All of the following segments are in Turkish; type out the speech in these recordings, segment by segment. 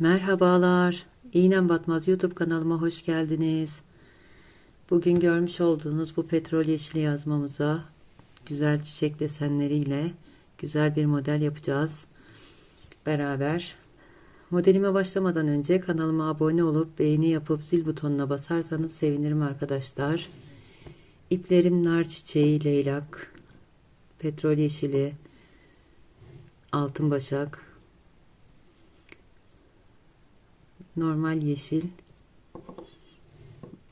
Merhabalar. İğnem Batmaz YouTube kanalıma hoş geldiniz. Bugün görmüş olduğunuz bu petrol yeşili yazmamıza güzel çiçek desenleriyle güzel bir model yapacağız. Beraber. Modelime başlamadan önce kanalıma abone olup beğeni yapıp zil butonuna basarsanız sevinirim arkadaşlar. İplerim nar çiçeği, leylak, petrol yeşili, altın başak, normal yeşil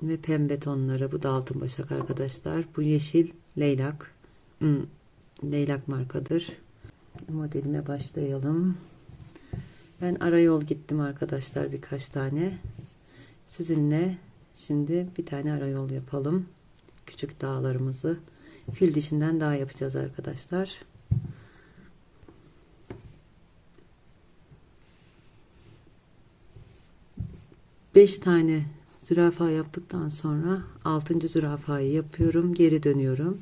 ve pembe tonları. Bu da altın başak arkadaşlar. Bu yeşil leylak. Hmm, leylak markadır. Modelime başlayalım. Ben arayol gittim arkadaşlar birkaç tane. Sizinle şimdi bir tane arayol yapalım. Küçük dağlarımızı fil dişinden dağ yapacağız arkadaşlar. Beş tane zürafa yaptıktan sonra altıncı zürafayı yapıyorum. Geri dönüyorum.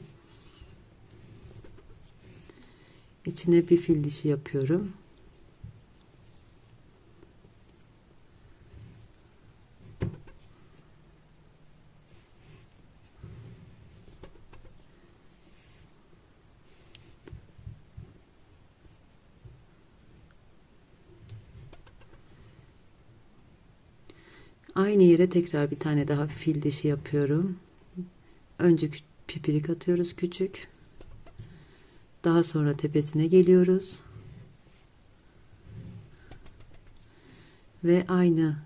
İçine bir fil dişi yapıyorum. Aynı yere tekrar bir tane daha fil dişi yapıyorum. Önce pipirik atıyoruz küçük. Daha sonra tepesine geliyoruz. Ve aynı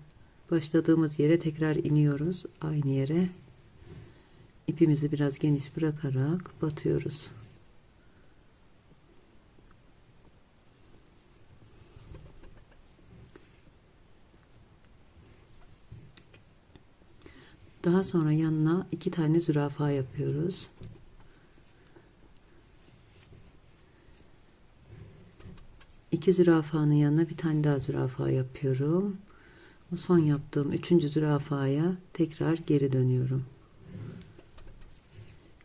başladığımız yere tekrar iniyoruz. Aynı yere. İpimizi biraz geniş bırakarak batıyoruz. Daha sonra yanına iki tane zürafa yapıyoruz. İki zürafanın yanına bir tane daha zürafa yapıyorum. O son yaptığım üçüncü zürafaya tekrar geri dönüyorum.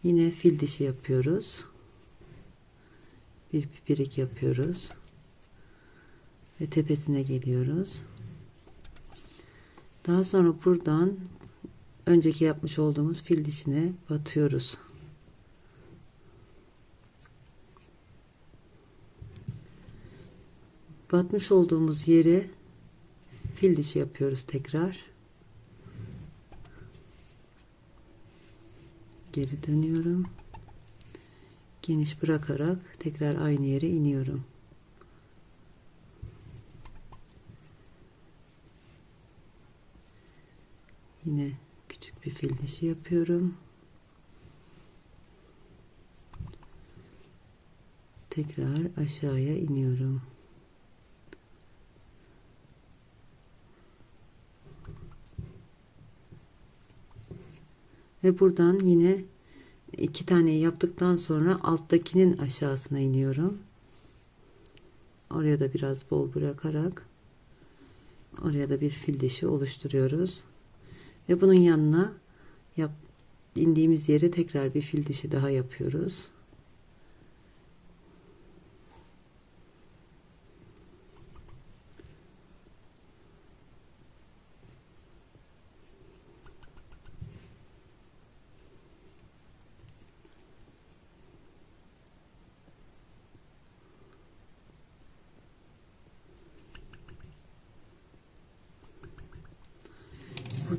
Yine fil dişi yapıyoruz. Bir pipirik yapıyoruz. Ve tepesine geliyoruz. Daha sonra buradan önceki yapmış olduğumuz fil dişine batıyoruz. Batmış olduğumuz yere fil dişi yapıyoruz tekrar. Geri dönüyorum. Geniş bırakarak tekrar aynı yere iniyorum. Yine bir fil dişi yapıyorum. Tekrar aşağıya iniyorum. Ve buradan yine iki tane yaptıktan sonra alttakinin aşağısına iniyorum. Oraya da biraz bol bırakarak oraya da bir fil dişi oluşturuyoruz. Ve bunun yanına yap, indiğimiz yere tekrar bir fil dişi daha yapıyoruz.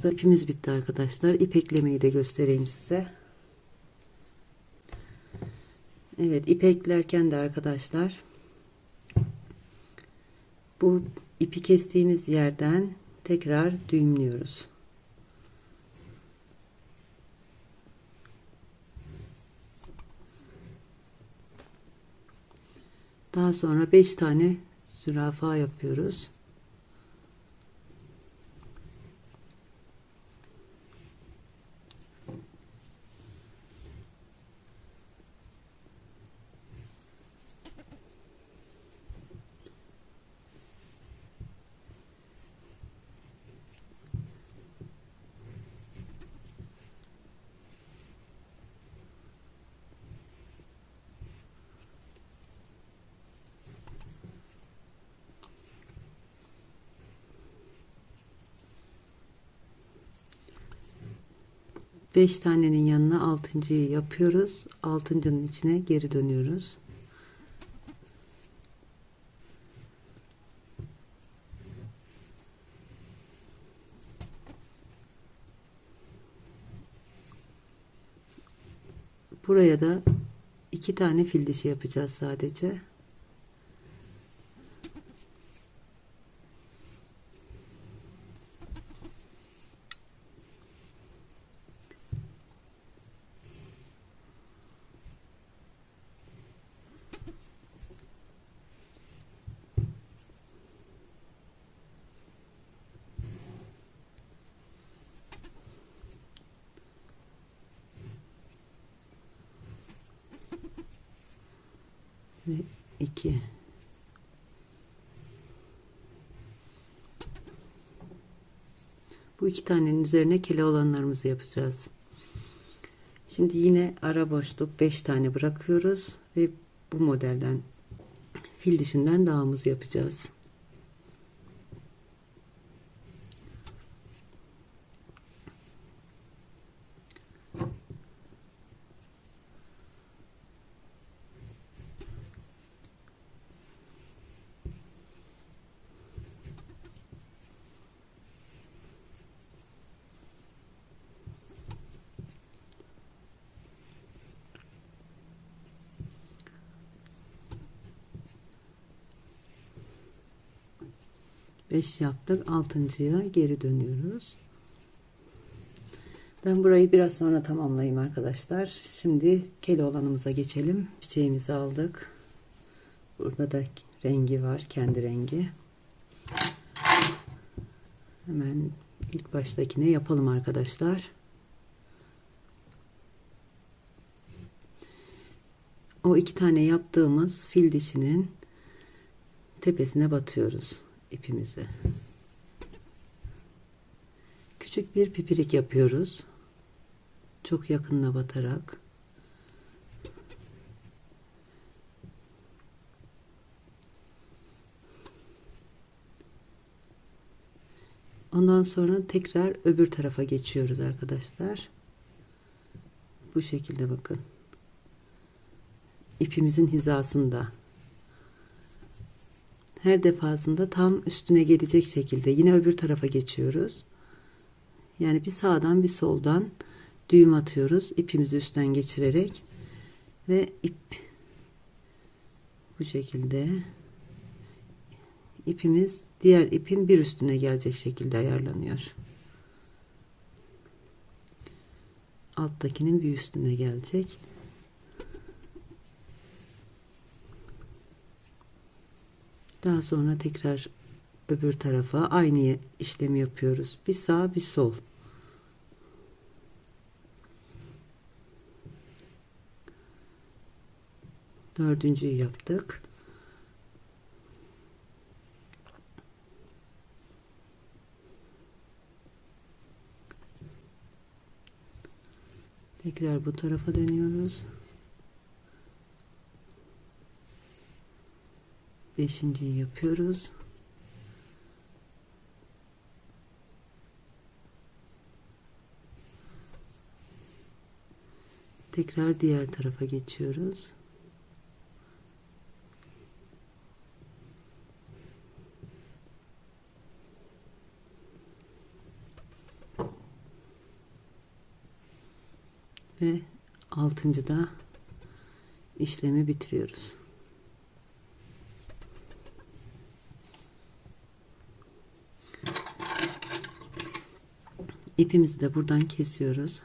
Burada ipimiz bitti arkadaşlar. İp eklemeyi de göstereyim size. Evet ip eklerken de arkadaşlar bu ipi kestiğimiz yerden tekrar düğümlüyoruz. Daha sonra 5 tane zürafa yapıyoruz. 5 tanenin yanına altıncıyı yapıyoruz. Altıncının içine geri dönüyoruz. Buraya da iki tane fil dişi yapacağız sadece. Ve 2 bu iki tanenin üzerine kele olanlarımızı yapacağız. Şimdi yine ara boşluk 5 tane bırakıyoruz ve bu modelden fil dişinden dağımızı yapacağız Beş yaptık. Altıncıya geri dönüyoruz. Ben burayı biraz sonra tamamlayayım arkadaşlar. Şimdi kedi olanımıza geçelim. Çiçeğimizi aldık. Burada da rengi var. Kendi rengi. Hemen ilk baştakine yapalım arkadaşlar. O iki tane yaptığımız fil dişinin tepesine batıyoruz ipimizi. Küçük bir pipirik yapıyoruz. Çok yakınına batarak. Ondan sonra tekrar öbür tarafa geçiyoruz arkadaşlar. Bu şekilde bakın. İpimizin hizasında. Her defasında tam üstüne gelecek şekilde yine öbür tarafa geçiyoruz. Yani bir sağdan bir soldan düğüm atıyoruz. ipimizi üstten geçirerek ve ip bu şekilde ipimiz diğer ipin bir üstüne gelecek şekilde ayarlanıyor. Alttakinin bir üstüne gelecek. Daha sonra tekrar öbür tarafa aynı işlemi yapıyoruz. Bir sağ bir sol. Dördüncüyü yaptık. Tekrar bu tarafa dönüyoruz. Beşinciyi yapıyoruz. Tekrar diğer tarafa geçiyoruz. Ve altıncıda işlemi bitiriyoruz. İpimizi de buradan kesiyoruz.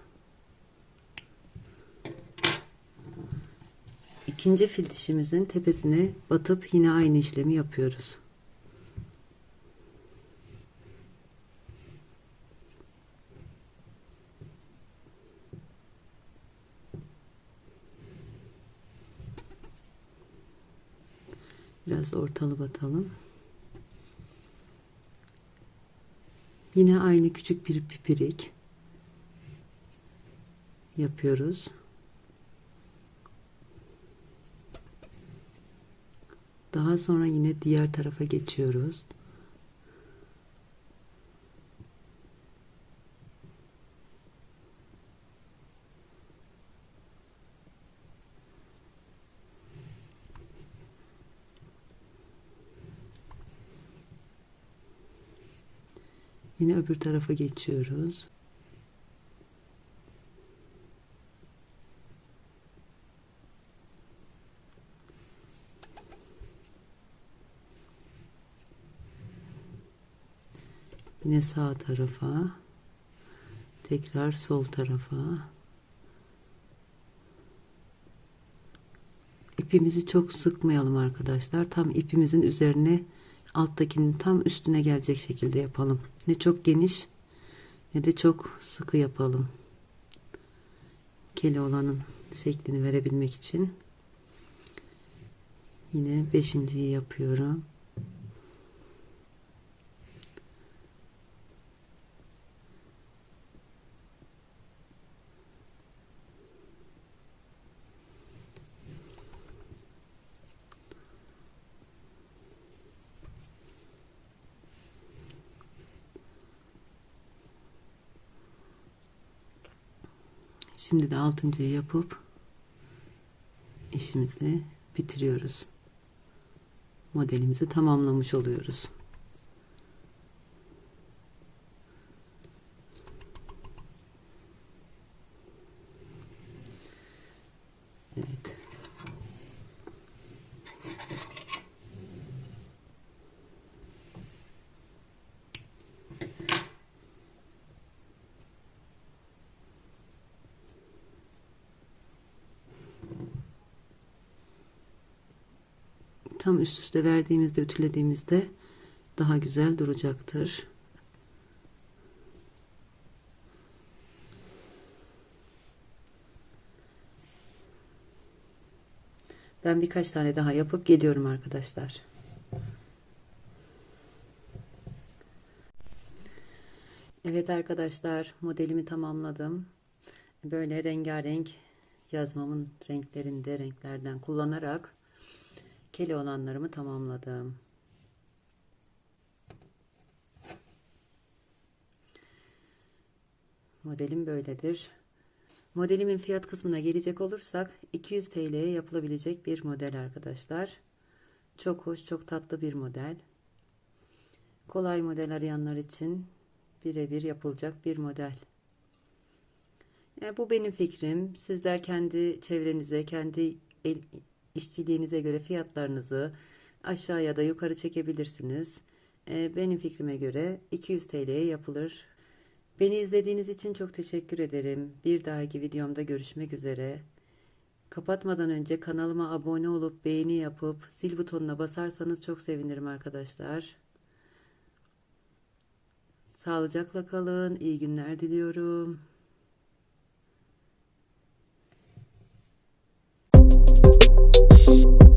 İkinci fil dişimizin tepesine batıp yine aynı işlemi yapıyoruz. Biraz ortalı batalım. Yine aynı küçük bir pipirik yapıyoruz. Daha sonra yine diğer tarafa geçiyoruz. Yine öbür tarafa geçiyoruz. Yine sağ tarafa. Tekrar sol tarafa. İpimizi çok sıkmayalım arkadaşlar. Tam ipimizin üzerine alttakinin tam üstüne gelecek şekilde yapalım. Ne çok geniş ne de çok sıkı yapalım. Kele olanın şeklini verebilmek için. Yine beşinciyi yapıyorum. Şimdi de altıncıyı yapıp işimizi bitiriyoruz. Modelimizi tamamlamış oluyoruz. Evet. Tam üst üste verdiğimizde, ütülediğimizde daha güzel duracaktır. Ben birkaç tane daha yapıp geliyorum arkadaşlar. Evet arkadaşlar modelimi tamamladım. Böyle rengarenk yazmamın renklerinde renklerden kullanarak kele olanlarımı tamamladım. Modelim böyledir. Modelimin fiyat kısmına gelecek olursak 200 TL'ye yapılabilecek bir model arkadaşlar. Çok hoş, çok tatlı bir model. Kolay model arayanlar için birebir yapılacak bir model. Yani bu benim fikrim. Sizler kendi çevrenize, kendi el, işçiliğinize göre fiyatlarınızı aşağı ya da yukarı çekebilirsiniz. Ee, benim fikrime göre 200 TL'ye yapılır. Beni izlediğiniz için çok teşekkür ederim. Bir dahaki videomda görüşmek üzere. Kapatmadan önce kanalıma abone olup beğeni yapıp zil butonuna basarsanız çok sevinirim arkadaşlar. Sağlıcakla kalın. İyi günler diliyorum. Peace.